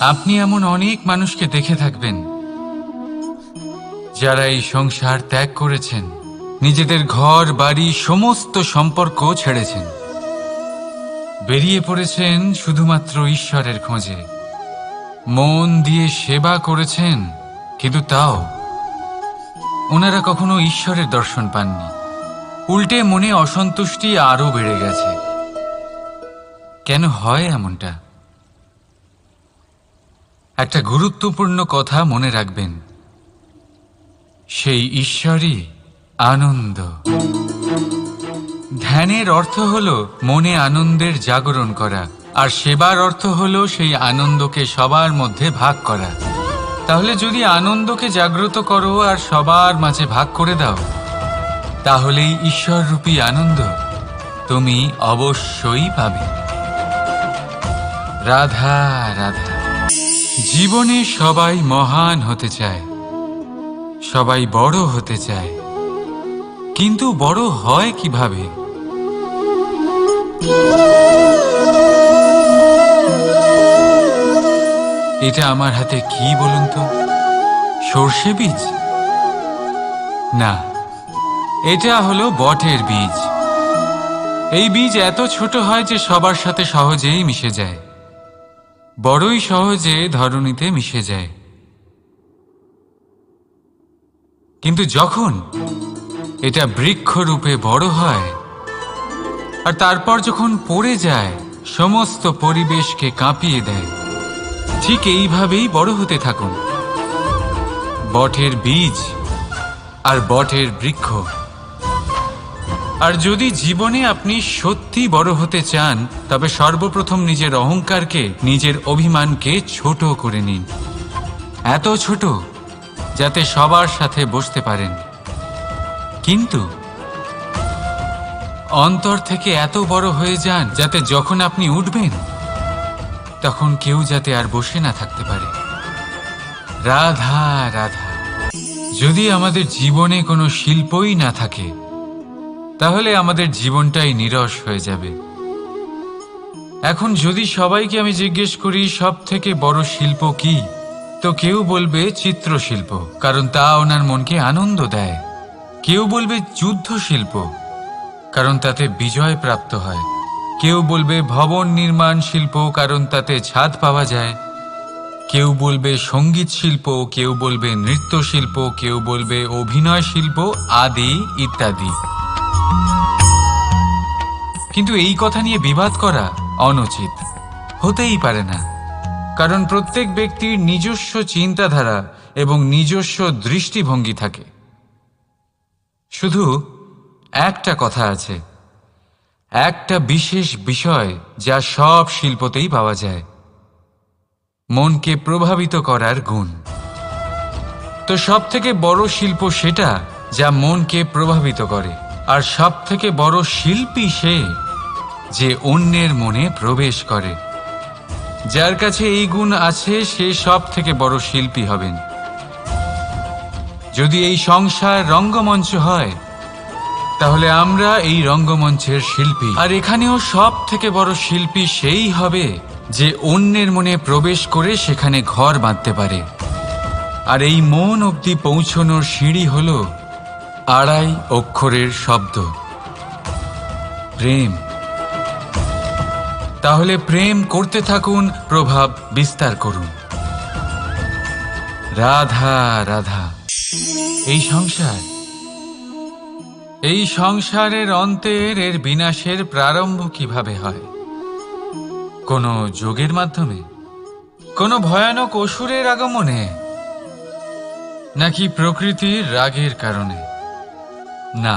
আপনি এমন অনেক মানুষকে দেখে থাকবেন, যারা এই সংসার ত্যাগ করেছেন, নিজেদের ঘর, বাড়ি, সমস্ত সম্পর্ক ছেড়েছেন। বেরিয়ে পড়েছেন শুধুমাত্র ঈশ্বরের খোঁজে। মন দিয়ে সেবা করেছেন, কিন্তু তাও। ওনারা কখনো ঈশ্বরের দর্শন পাননি। উল্টে মনে অসন্তুষ্টি আরও বেড়ে গেছে। কেন হয় এমনটা? একটা গুরুত্বপূর্ণ কথা মনে রাখবেন। সেই ঈশ্বরই আনন্দ। ধ্যানের অর্থ হল মনে আনন্দের জাগরণ করা, আর সেবার অর্থ হল সেই আনন্দকে সবার মধ্যে ভাগ করা। তাহলে যদি আনন্দকে জাগ্রত করো আর সবার মাঝে ভাগ করে দাও, তাহলেই ঈশ্বররূপী আনন্দ তুমি অবশ্যই পাবে। রাধা রাধা। জীবনে সবাই মহান হতে চায়। সবাই বড় হতে চায়। কিন্তু বড় হয় কীভাবে? এটা আমার হাতে কি বলুন তো? সর্ষে বীজ? না, এটা হলো বটের বীজ। এই বীজ এত ছোট হয় যে সবার সাথে সহজেই মিশে যায়। বড়ই সহজে ধরণীতে মিশে যায়। কিন্তু যখন এটা বৃক্ষরূপে বড় হয়, আর তারপর যখন পড়ে যায়, সমস্ত পরিবেশকে কাঁপিয়ে দেয়, ঠিক এইভাবেই বড় হতে থাকুন। বটের বীজ আর বটের বৃক্ষ আর যদি জীবনে আপনি সত্যি বড় হতে চান, তবে সর্বপ্রথম নিজের অহংকারকে, নিজের অভিমানকে ছোট করে নিন। এত ছোট, যাতে সবার সাথে বসতে পারেন। কিন্তু অন্তর থেকে এত বড় হয়ে যান, যাতে যখন আপনি উঠবেন, তখন কেউ যাতে আর বসে না থাকতে পারে। রাধা রাধা। যদি আমাদের জীবনে কোনো শিল্পই না থাকে তাহলে আমাদের জীবনটাই নিরস হয়ে যাবে। এখন যদি সবাইকে আমি জিজ্ঞেস করি সব থেকে বড় শিল্প কি? তো কেউ বলবে চিত্রশিল্প, কারণ তা ওনার মনকে আনন্দ দেয়। কেউ বলবে যুদ্ধ শিল্প কারণ তাতে বিজয় প্রাপ্ত হয়। কেউ বলবে ভবন নির্মাণ শিল্প, কারণ তাতে ছাদ পাওয়া যায়। কেউ বলবে সংগীত শিল্প, কেউ বলবে নৃত্য শিল্প, কেউ বলবে অভিনয় শিল্প, আদি ইত্যাদি। কিন্তু এই কথা নিয়ে বিবাদ করা অনুচিত। হতেই পারে না। কারণ প্রত্যেক ব্যক্তির নিজস্ব চিন্তাধারা এবং নিজস্ব দৃষ্টিভঙ্গি থাকে। শুধু একটা কথা আছে। একটা বিশেষ বিষয় যা সব শিল্পতেই পাওয়া যায়। মনকে প্রভাবিত করার গুণ। তো সব থেকে বড় শিল্প সেটা যা মনকে প্রভাবিত করে। আর সব থেকে বড় শিল্পী সে যে অন্যের মনে প্রবেশ করে। যার কাছে এই গুণ আছে, সে সব থেকে বড় শিল্পী হবেন। যদি এই সংসার রঙ্গমঞ্চ হয়, তাহলে আমরা এই রঙ্গমঞ্চের শিল্পী। আর এখানেও সব থেকে বড় শিল্পী সেই হবে যে অন্যের মনে প্রবেশ করে সেখানে ঘর বাঁধতে পারে। আর এই মন অবধি পৌঁছনোর সিঁড়ি হল আড়াই অক্ষরের শব্দ। প্রেম। তাহলে প্রেম করতে থাকুন, প্রভাব বিস্তার করুন। রাধা রাধা। এই সংসার, এই সংসারের অন্তের, এর বিনাশের প্রারম্ভ কীভাবে হয়? কোনো যোগের মাধ্যমে? কোনো ভয়ানক অসুরের আগমনে? নাকি প্রকৃতির রাগের কারণে? না,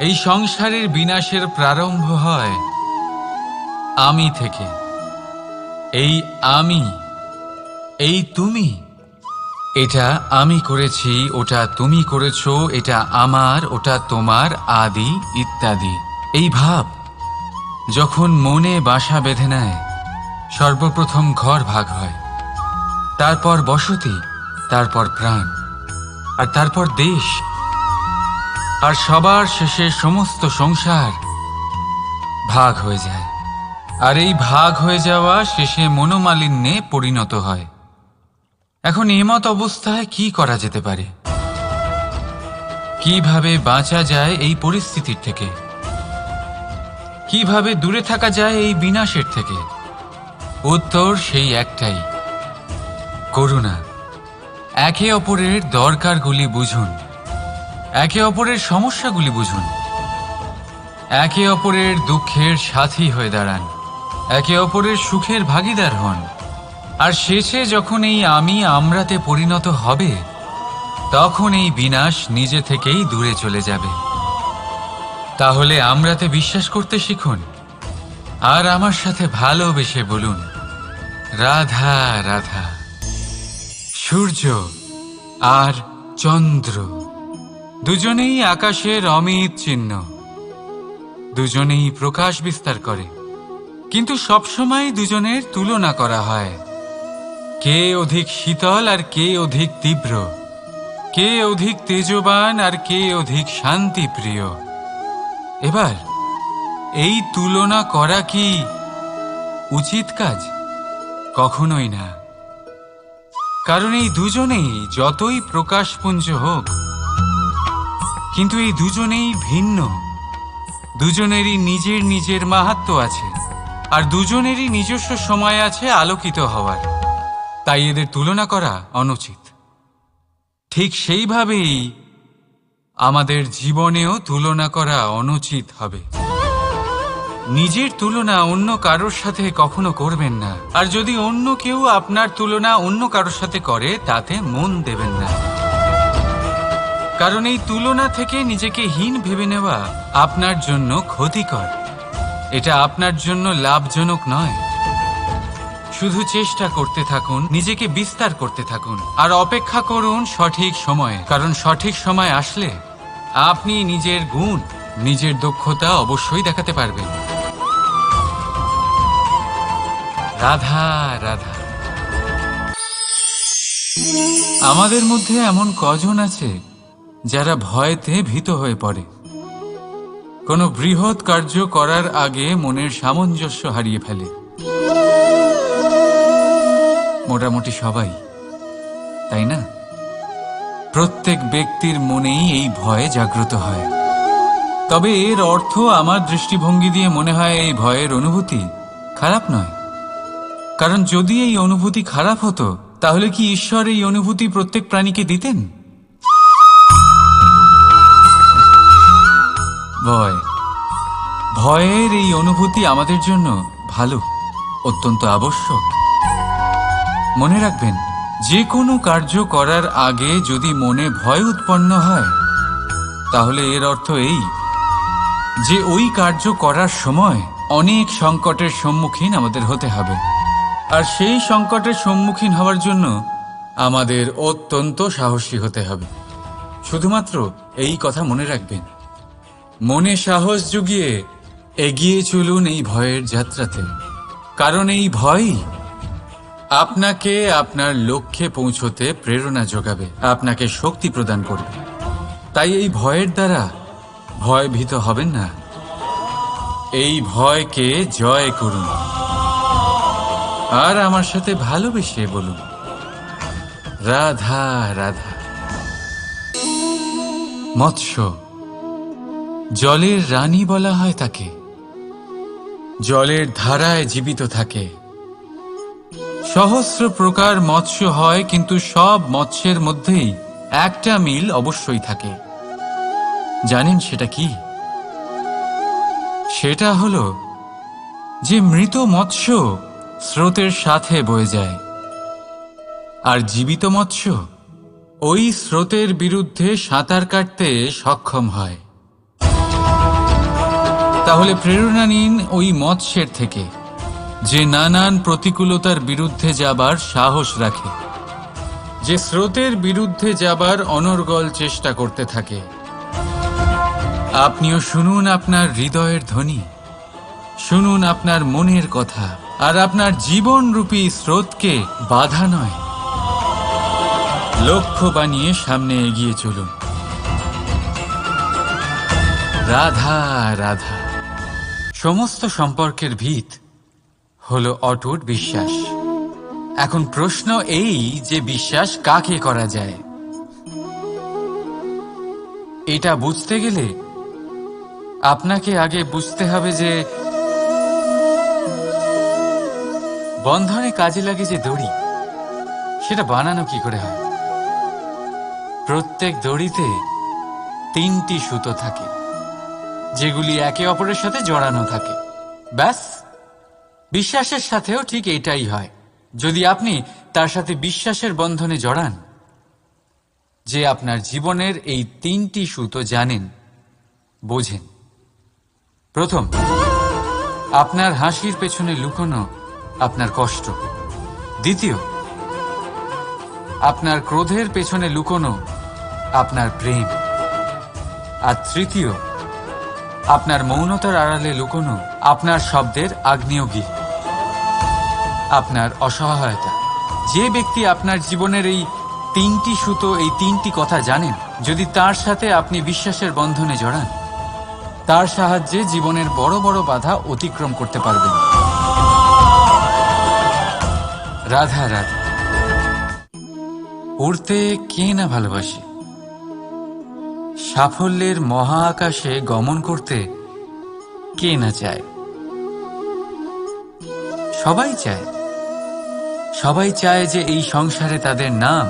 এই সংসারের বিনাশের প্রারম্ভ হয় আমি থেকে। এই আমি, এই তুমি, এটা আমি করেছি, ওটা তুমি করেছ, এটা আমার, ওটা তোমার আদি ইত্যাদি। এই ভাব যখন মনে বাসা বেঁধে নেয়, সর্বপ্রথম ঘর ভাগ হয়। তারপর বসতি, তারপর প্রাণ, আর তারপর দেশ। আর সবার শেষে সমস্ত সংসার ভাগ হয়ে যায়। আর এই ভাগ হয়ে যাওয়া শেষে মনোমালিন্যে পরিণত হয়। এখন এমত অবস্থায় কি করা যেতে পারে? কীভাবে বাঁচা যায় এই পরিস্থিতির থেকে? কীভাবে দূরে থাকা যায় এই বিনাশের থেকে? উত্তর সেই একটাই। করুণা। একে অপরের দরকারগুলি বুঝুন। একে অপরের সমস্যাগুলি বুঝুন। একে অপরের দুঃখের সাথী হয়ে দাঁড়ান। একে অপরের সুখের ভাগিদার হন। আর শেষে যখন এই আমি আমরাতে পরিণত হবে, তখন এই বিনাশ নিজে থেকেই দূরে চলে যাবে। তাহলে আমরাতে বিশ্বাস করতে শিখুন, আর আমার সাথে ভালোবেসে বলুন, রাধা রাধা, সূর্য আর চন্দ্র, দুজনেই আকাশের অমিত চিহ্ন, দুজনেই প্রকাশ বিস্তার করে। কিন্তু সবসময় দুজনের তুলনা করা হয়। কে অধিক শীতল আর কে অধিক তীব্র? কে অধিক তেজবান আর কে অধিক শান্তি প্রিয় এবার, এই তুলনা করা কি উচিত কাজ? কখনোই না। কারণ এই দুজনেই যতই প্রকাশপুঞ্জ হোক, কিন্তু এই দুজনেই ভিন্ন। দুজনেরই নিজের নিজের মাহাত্ম আছে। আর দুজনেরই নিজস্ব সময় আছে আলোকিত হওয়ার। তাই এদের তুলনা করা অনুচিত। ঠিক সেইভাবেই আমাদের জীবনেও তুলনা করা অনুচিত হবে। নিজের তুলনা অন্য কারোর সাথে কখনো করবেন না। আর যদি অন্য কেউ আপনার তুলনা অন্য কারোর সাথে করে, তাতে মন দেবেন না। কারণ এই তুলনা থেকে নিজেকে হীন ভেবে নেওয়া আপনার জন্য ক্ষতিকর। এটা আপনার জন্য লাভজনক নয়। শুধু চেষ্টা করতে থাকুন, নিজেকে বিস্তার করতে থাকুন, আর অপেক্ষা করুন সঠিক সময়ে, কারণ সঠিক সময় আসলে আপনি নিজের গুণ, নিজের দক্ষতা অবশ্যই দেখাতে পারবেন। রাধা রাধা। আমাদের মধ্যে এমন কজন আছে যারা ভয়তে ভীত হয়ে পড়ে। কোনো বৃহৎ কার্য করার আগে মনের সামঞ্জস্য হারিয়ে ফেলে। মোটামুটি সবাই, তাই না? প্রত্যেক ব্যক্তির মনেই এই ভয় জাগ্রত হয়। তবে এর অর্থ আমার দৃষ্টিভঙ্গি দিয়ে মনে হয় এই ভয়ের অনুভূতি খারাপ নয়। কারণ যদি এই অনুভূতি খারাপ হতো, তাহলে কি ঈশ্বর এই অনুভূতি প্রত্যেক প্রাণীকে দিতেন? ভয়। ভয়ের এই অনুভূতি আমাদের জন্য ভালো, অত্যন্ত আবশ্যক। মনে রাখবেন যে কোনো কার্য করার আগে যদি মনে ভয় উৎপন্ন হয়, তাহলে এর অর্থ এই যে ওই কার্য করার সময় অনেক সংকটের সম্মুখীন আমাদের হতে হবে। আর সেই সংকটের সম্মুখীন হওয়ার জন্য আমাদের অত্যন্ত সাহসী হতে হবে। শুধুমাত্র এই কথা মনে রাখবেন। মনে সাহস জুগিয়ে এগিয়ে চলুন এই ভয়ের যাত্রাতে। কারণ এই ভয়ই আপনাকে আপনার লক্ষ্যে পৌঁছতে প্রেরণা যোগাবে, আপনাকে শক্তি প্রদান করবে। তাই এই ভয়ের দ্বারা ভয়ভীত হবেন না। এই ভয়কে জয় করুন। আর আমার সাথে ভালোবেসে বলুন, রাধা রাধা। মৎস্য। জলের রানী বলা হয় তাকে। জলের ধারায় জীবিত থাকে। সহস্র প্রকার মৎস্য হয়, কিন্তু সব মৎস্যের মধ্যেই একটা মিল অবশ্যই থাকে। জানেন সেটা কি? সেটা হলো যে মৃত মৎস্য স্রোতের সাথে বয়ে যায়, আর জীবিত মৎস্য ওই স্রোতের বিরুদ্ধে সাঁতার কাটতে সক্ষম হয়। তাহলে প্রেরণা নিন ওই মৎস্যের থেকে, যে নানান প্রতিকূলতার বিরুদ্ধে যাবার সাহস রাখে, যে স্রোতের বিরুদ্ধে যাবার অনর্গল চেষ্টা করতে থাকে। আপনিও শুনুন আপনার হৃদয়ের ধ্বনি, শুনুন আপনার মনের কথা, আর আপনার জীবনরূপী স্রোতকে বাধা নয়। লক্ষ্য বানিয়ে সামনে এগিয়ে চলুন। রাধা রাধা। সমস্ত সম্পর্কের ভিত হলো অটুট বিশ্বাস। এখন প্রশ্ন এই যে বিশ্বাস কাকে করা যায়? এটা বুঝতে গেলে আপনাকে আগে বুঝতে হবে যে বন্ধনে কাজে লাগে যে দড়ি, সেটা বানানো কি করে হয়? প্রত্যেক দড়িতে তিনটি সুতো থাকে। যেগুলি একে অপরের সাথে জড়ানো থাকে। ব্যাস, বিশ্বাসের সাথেও ঠিক এটাই হয়। যদি আপনি তার সাথে বিশ্বাসের বন্ধনে জড়ান, যে আপনার জীবনের এই তিনটি সুতো জানেন, বোঝেন। প্রথম, আপনার হাসির পেছনে লুকোনো আপনার কষ্ট। দ্বিতীয়, আপনার ক্রোধের পেছনে লুকোনো আপনার প্রেম। আর তৃতীয় আপনার মৌনতার আড়ালে লুকোনো আপনার শব্দের আগ্নেয়গিরি। আপনার অসহায়তা। যে ব্যক্তি আপনার জীবনের এই তিনটি সুতো, এই তিনটি কথা জানেন, যদি তার সাথে আপনি বিশ্বাসের বন্ধনে জড়ান, তার সাহায্যে জীবনের বড় বড় বাধা অতিক্রম করতে পারবেন। রাধা রাধা। উড়তে কে না ভালোবাসে? সাফল্যের মহা আকাশে গমন করতে কে না চায়? সবাই চায়। সবাই চায় যে এই সংসারে তাদের নাম,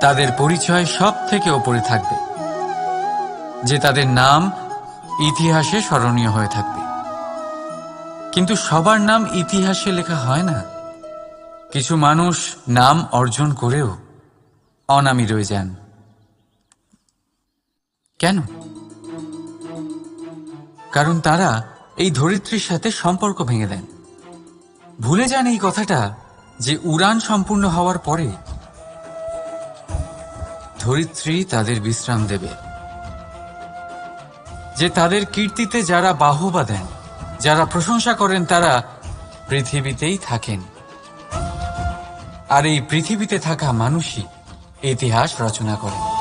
তাদের পরিচয় সব থেকে ওপরে থাকবে, যে তাদের নাম ইতিহাসে স্মরণীয় হয়ে থাকবে। কিন্তু সবার নাম ইতিহাসে লেখা হয় না। কিছু মানুষ নাম অর্জন করেও অনামী রয়ে যান। কেন? কারণ তারা এই ধরিত্রীর সাথে সম্পর্ক ভেঙে দেন। ভুলে যান এই কথাটা যে উড়ান সম্পূর্ণ হওয়ার পরে ধরিত্রী তাদের বিশ্রাম দেবে। যে তাদের কীর্তিতে যারা বাহবা দেন, যারা প্রশংসা করেন, তারা পৃথিবীতেই থাকেন। আর এই পৃথিবীতে থাকা মানুষই ইতিহাস রচনা করে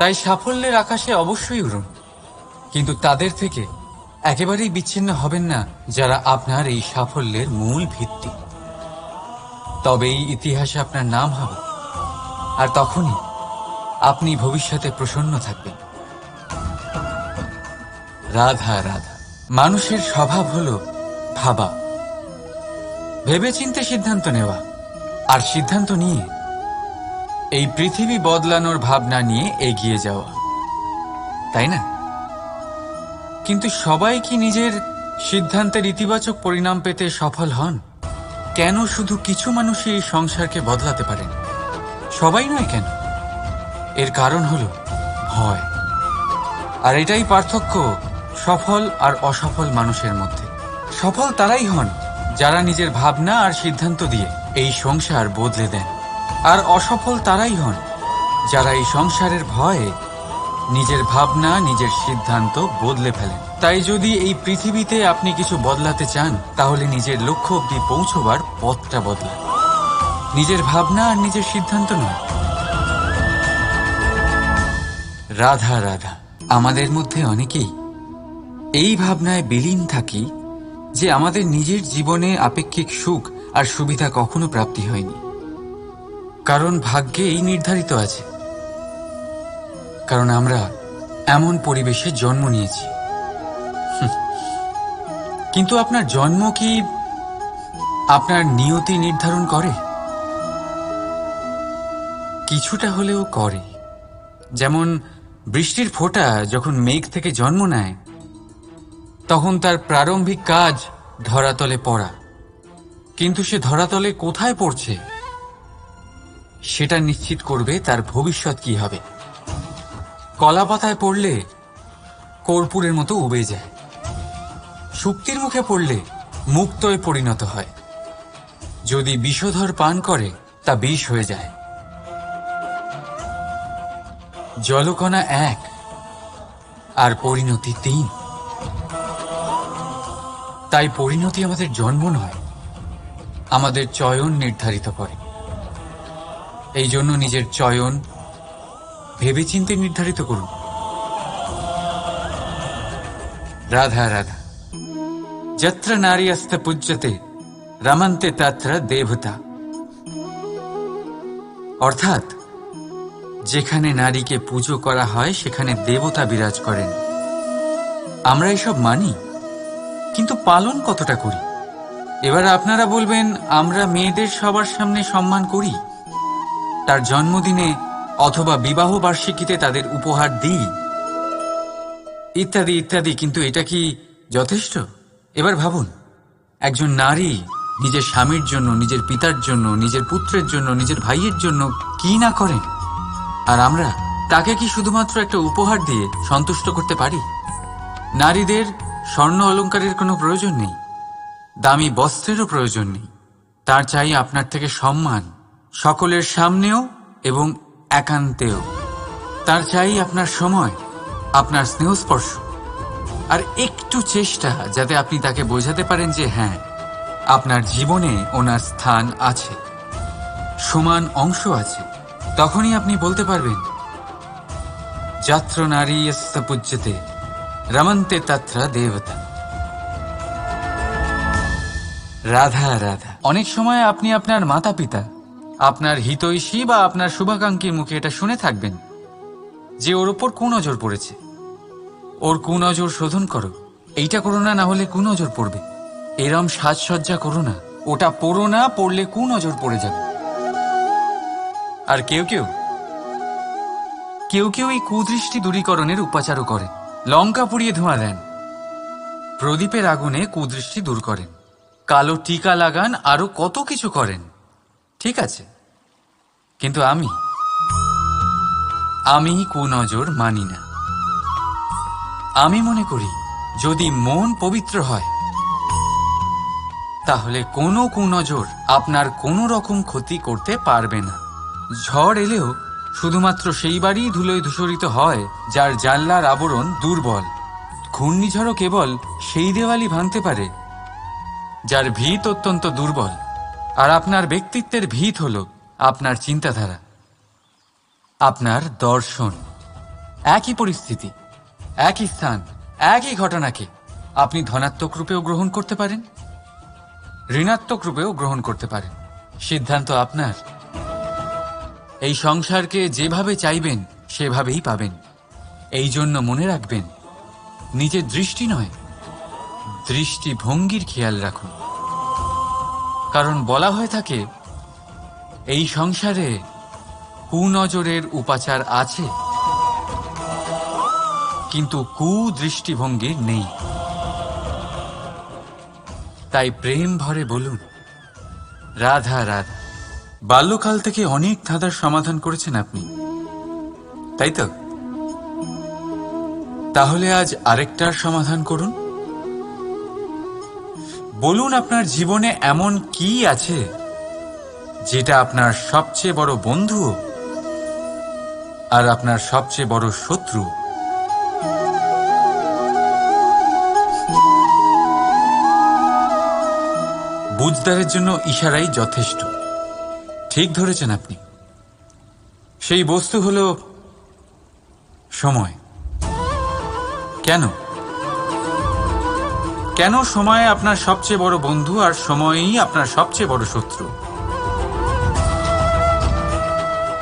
তাই সাফল্যের আকাশে অবশ্যই উড়ুন। কিন্তু তাদের থেকে একেবারেই বিচ্ছিন্ন হবেন না যারা আপনার এই সাফল্যের মূল ভিত্তি। তবে এই ইতিহাসে আপনার নাম হবে। আর তখনই আপনি ভবিষ্যতে প্রসন্ন থাকবেন। রাধা রাধা। মানুষের স্বভাব হলো ভাবা। ভেবেচিন্তে সিদ্ধান্ত নেওয়া। আর সিদ্ধান্ত নিয়ে এই পৃথিবী বদলানোর ভাবনা নিয়ে এগিয়ে যাওয়া। তাই না? কিন্তু সবাই কি নিজের সিদ্ধান্তের ইতিবাচক পরিণাম পেতে সফল হন? কেন শুধু কিছু মানুষই এই সংসারকে বদলাতে পারেন? সবাই নয় কেন? এর কারণ হল ভয়। আর এটাই পার্থক্য সফল আর অসফল মানুষের মধ্যে। সফল তারাই হন যারা নিজের ভাবনা আর সিদ্ধান্ত দিয়ে এই সংসার বদলে দেন। আর অসফল তারাই হন, যারা এই সংসারের ভয়ে নিজের ভাবনা, নিজের সিদ্ধান্ত বদলে ফেলেন। তাই যদি এই পৃথিবীতে আপনি কিছু বদলাতে চান, তাহলে নিজের লক্ষ্য অব্দি পৌঁছবার পথটা বদলান। নিজের ভাবনা আর নিজের সিদ্ধান্ত নয়। রাধা রাধা, আমাদের মধ্যে অনেকেই এই ভাবনায় বিলীন থাকি যে আমাদের নিজের জীবনে আপেক্ষিক সুখ আর সুবিধা কখনো প্রাপ্তি হয়নি। কারণ ভাগ্যে এই নির্ধারিত আছে। কারণ আমরা এমন পরিবেশে জন্ম নিয়েছি। কিন্তু আপনার জন্ম কি আপনার নিয়তি নির্ধারণ করে? কিছুটা হলেও করে। যেমন বৃষ্টির ফোঁটা যখন মেঘ থেকে জন্ম নেয়, তখন তার প্রারম্ভিক কাজ ধরাতলে পড়া। কিন্তু সে ধরাতলে কোথায় পড়ছে? সেটা নিশ্চিত করবে তার ভবিষ্যৎ কি হবে। কলা পাতায় পড়লে কর্পূরের মতো উবে যায়। শুক্তির মুখে পড়লে মুক্তয় পরিণত হয়। যদি বিষধর পান করে, তা বিষ হয়ে যায়। জলকণা এক, আর পরিণতি তিন। তাই পরিণতি আমাদের জন্ম নয়, আমাদের চয়ন নির্ধারিত করে। এই জন্য নিজের চয়ন ভেবেচিন্তে নির্ধারিত করুন। রাধা রাধা। যত্র নারী অস্ত পূজ্যতে, রমন্তে তত্র দেবতা। অর্থাৎ, যেখানে নারীকে পুজো করা হয়, সেখানে দেবতা বিরাজ করেন। আমরা এসব মানি, কিন্তু পালন কতটা করি? এবার আপনারা বলবেন, আমরা মেয়েদের সবার সামনে সম্মান করি? তার জন্মদিনে অথবা বিবাহ বার্ষিকীতে তাদের উপহার দিই। ইত্যাদি ইত্যাদি, কিন্তু এটা কি যথেষ্ট? এবার ভাবুন, একজন নারী নিজের স্বামীর জন্য, নিজের পিতার জন্য, নিজের পুত্রের জন্য, নিজের ভাইয়ের জন্য কি না করেন? আর আমরা তাকে কি শুধুমাত্র একটা উপহার দিয়ে সন্তুষ্ট করতে পারি? নারীদের স্বর্ণ অলংকারের কোনো প্রয়োজন নেই। দামি বস্ত্রেরও প্রয়োজন নেই। তার চাই আপনার থেকে সম্মান। সকলের সামনেও এবং একান্তেও। তার চাই আপনার সময়, আপনার স্নেহস্পর্শ। আর একটু চেষ্টা যাতে আপনি তাকে বোঝাতে পারেন যে হ্যাঁ আপনার জীবনে ওনার স্থান আছে, সমান অংশ আছে। তখনই আপনি বলতে পারবেন, যাত্র নারী পূজ্যতে, রমন্তে তত্র দেবতা। রাধা রাধা। অনেক সময় আপনি আপনার মাতা পিতা আপনার হিতৈষী বা আপনার শুভাকাঙ্ক্ষীর মুখে এটা শুনে থাকবেন যে ওর ওপর কুনজর পড়েছে। ওর কুনজর শোধন করো। এইটা করো না না হলে কুনজর পড়বে। এরম সাজসজ্জা করো না। ওটা পড়ো না, পড়লে কুনজর পড়ে যাবে। আর কেউ কেউ কেউ কেউ এই কুদৃষ্টি দূরীকরণের উপাচারও করেন। লঙ্কা পুড়িয়ে ধোঁয়া দেন। প্রদীপের আগুনে কুদৃষ্টি দূর করেন। কালো টিকা লাগান, আরও কত কিছু করেন। ঠিক আছে। কিন্তু আমি আমি কুনজর মানি না। আমি মনে করি, যদি মন পবিত্র হয়, তাহলে কোনো কুনজর আপনার কোনো রকম ক্ষতি করতে পারবে না। ঝড় এলেও শুধুমাত্র সেই বাড়ি ধুলোয় ধূসরিত হয়, যার জানলার আবরণ দুর্বল। ঘূর্ণিঝড়ও কেবল সেই দেওয়ালি ভাঙতে পারে, যার ভিত অত্যন্ত দুর্বল। আর আপনার ব্যক্তিত্বের ভিত হল আপনার চিন্তাধারা, আপনার দর্শন। একই পরিস্থিতি, একই স্থান, একই ঘটনাকে আপনি ধনাত্মক রূপেও গ্রহণ করতে পারেন, ঋণাত্মক রূপেও গ্রহণ করতে পারেন। সিদ্ধান্ত আপনার। এই সংসারকে যেভাবে চাইবেন, সেভাবেই পাবেন। এই জন্য মনে রাখবেন, নিজের দৃষ্টি নয়, দৃষ্টিভঙ্গির খেয়াল রাখুন। কারণ বলা হয়ে থাকে, এই সংসারে কুনজরের উপাচার আছে। কিন্তু কুদৃষ্টিভঙ্গির নেই। তাই প্রেম ভরে বলুন, রাধা রাধা, বাল্যকাল থেকে অনেক ধাঁধার সমাধান করেছেন আপনি। তাই তো? তাহলে আজ আরেকটার সমাধান করুন। বলুন আপনার জীবনে এমন কি আছে যেটা আপনার সবচেয়ে বড় বন্ধু আর আপনার সবচেয়ে বড় শত্রু? বুঝদারের জন্য ইশারাই যথেষ্ট। ঠিক ধরেছেন আপনি। সেই বস্তু হল সময়। কেন? কেন সময় আপনার সবচেয়ে বড় বন্ধু আর সময়ই আপনার সবচেয়ে বড় শত্রু?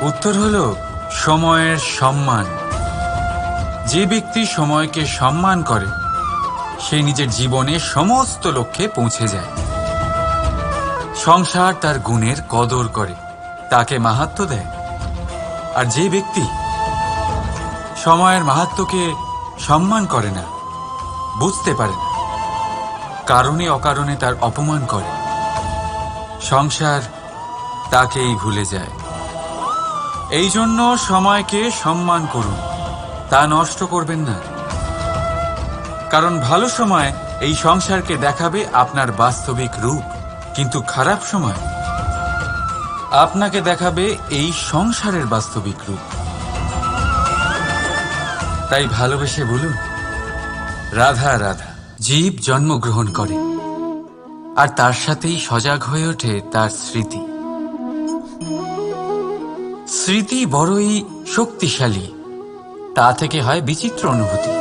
উত্তর হল সময়ের সম্মান। যে ব্যক্তি সময়কে সম্মান করে, সে নিজের জীবনে সমস্ত লক্ষ্যে পৌঁছে যায়। সংসার তার গুণের কদর করে, তাকে মাহাত্ম দেয়। আর যে ব্যক্তি সময়ের মাহাত্মকে সম্মান করে না, বুঝতে পারে না কারণে অকারণে তার অপমান করে। সংসার তাকেই ভুলে যায়। এই জন্য সময়কে সম্মান করুন। তা নষ্ট করবেন না। কারণ ভালো সময় এই সংসারকে দেখাবে আপনার বাস্তবিক রূপ, কিন্তু খারাপ সময় আপনাকে দেখাবে এই সংসারের বাস্তবিক রূপ। তাই ভালোবেসে বলুন, রাধা রাধা। জীব জন্মগ্রহণ করে। আর তার সাথেই সজাগ হয়ে ওঠে তার স্মৃতি। স্মৃতি বড়ই শক্তিশালী। তা থেকে হয় বিচিত্র অনুভূতি।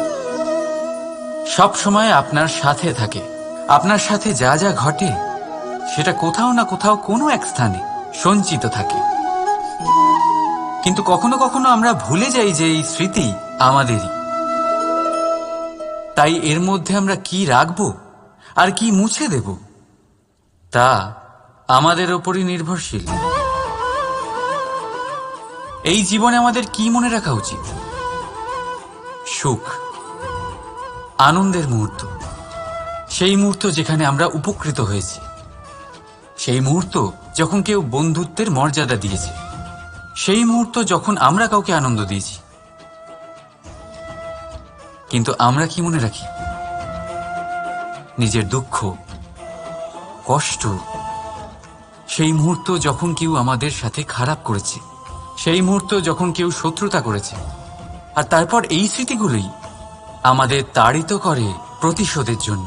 সব সময় আপনার সাথে থাকে। আপনার সাথে যা যা ঘটে, সেটা কোথাও না কোথাও কোনো এক স্থানে সঞ্চিত থাকে। কিন্তু কখনো কখনো আমরা ভুলে যাই যে এই স্মৃতি আমাদেরই। তাই এর মধ্যে আমরা কি রাখব? আর কি মুছে দেব? তা আমাদের ওপরই নির্ভরশীল। এই জীবনে আমাদের কি মনে রাখা উচিত? সুখ। আনন্দের মুহূর্ত। সেই মুহূর্ত যেখানে আমরা উপকৃত হয়েছি। সেই মুহূর্ত যখন কেউ বন্ধুত্বের মর্যাদা দিয়েছে। সেই মুহূর্ত যখন আমরা কাউকে আনন্দ দিয়েছি। কিন্তু আমরা কি মনে রাখি? নিজের দুঃখ, কষ্ট, সেই মুহূর্ত যখন কেউ আমাদের সাথে খারাপ করেছে, সেই মুহূর্ত যখন কেউ শত্রুতা করেছে, আর তারপর এই স্মৃতিগুলোই আমাদের তাড়িত করে প্রতিশোধের জন্য।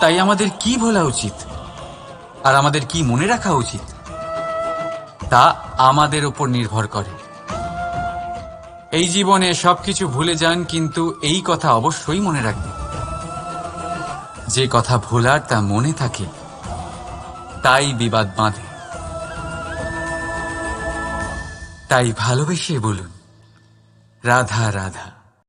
তাই আমাদের কি বলা উচিত? আর আমাদের কি মনে রাখা উচিত? তা আমাদের উপর নির্ভর করে। এই জীবনে সবকিছু ভুলে যান, কিন্তু এই কথা অবশ্যই মনে রাখবেন। যে কথা ভোলার তা মনে থাকে, তাই বিবাদ বাঁধে। তাই ভালোবেসে বলুন, রাধা রাধা।